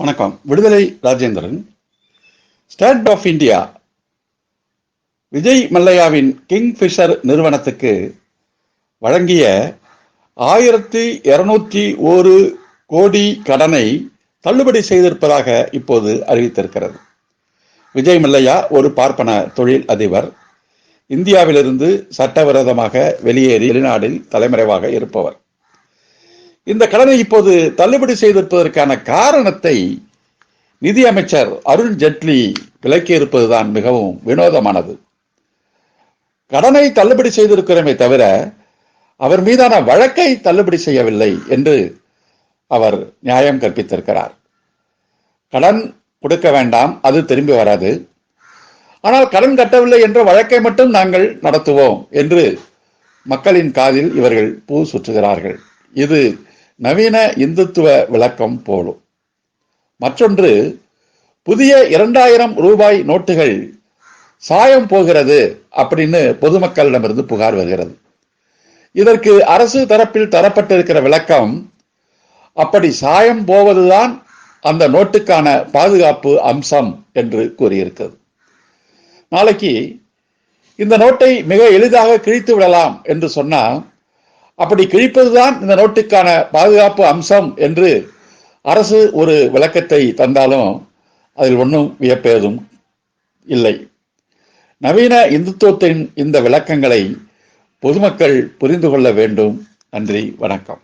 வணக்கம். Viduthalai Rajendran state of India Vijay மல்லையாவின் Kingfisher நிறுவனத்துக்கு வழங்கிய ஆயிரத்தி இருநூற்றி ஒரு கோடி கடனை தள்ளுபடி செய்திருப்பதாக இப்போது அறிவித்திருக்கிறது. விஜய் மல்லையா ஒரு பார்ப்பன தொழில் அதிபர். இந்தியாவிலிருந்து சட்டவிரோதமாக வெளியேறி வெளிநாடில் தலைமறைவாக இருப்பவர். இந்த கடனை இப்போது தள்ளுபடி செய்திருப்பதற்கான காரணத்தை நிதி அமைச்சர் அருண் ஜெட்லி விளக்கியிருப்பதுதான் மிகவும் வினோதமானது. கடனை தள்ளுபடி செய்திருக்கிறோமே தவிர அவர் மீதான வழக்கை தள்ளுபடி செய்யவில்லை என்று அவர் நியாயம் கற்பித்திருக்கிறார். கடன் கொடுக்க வேண்டாம் அது திரும்பி வராது. ஆனால் கடன் கட்டவில்லை என்ற வழக்கை மட்டும் நாங்கள் நடத்துவோம் என்று மக்களின் காதில் இவர்கள் பூ சுற்றுகிறார்கள். இது நவீன இந்துத்துவ விளக்கம் போலும். மற்றொன்று புதிய இரண்டாயிரம் ரூபாய் நோட்டுகள் சாயம் போகிறது அப்படின்னு பொதுமக்களிடமிருந்து புகார் வருகிறது. இதற்கு அரசு தரப்பில் தரப்பட்டிருக்கிற விளக்கம் அப்படி சாயம் போவதுதான் அந்த நோட்டுக்கான பாதுகாப்பு அம்சம் என்று கூறியிருக்கிறது. நாளைக்கு இந்த நோட்டை மிக எளிதாக கிழித்து விடலாம் என்று சொன்னால் அப்படி கிழிப்பதுதான் இந்த நோட்டுக்கான பாதுகாப்பு அம்சம் என்று அரசு ஒரு விளக்கத்தை தந்தாலும் அதில் ஒன்றும் வியப்பேதும் இல்லை. நவீன இந்துத்துவத்தின் இந்த விளக்கங்களை பொதுமக்கள் புரிந்து கொள்ள வேண்டும். நன்றி வணக்கம்.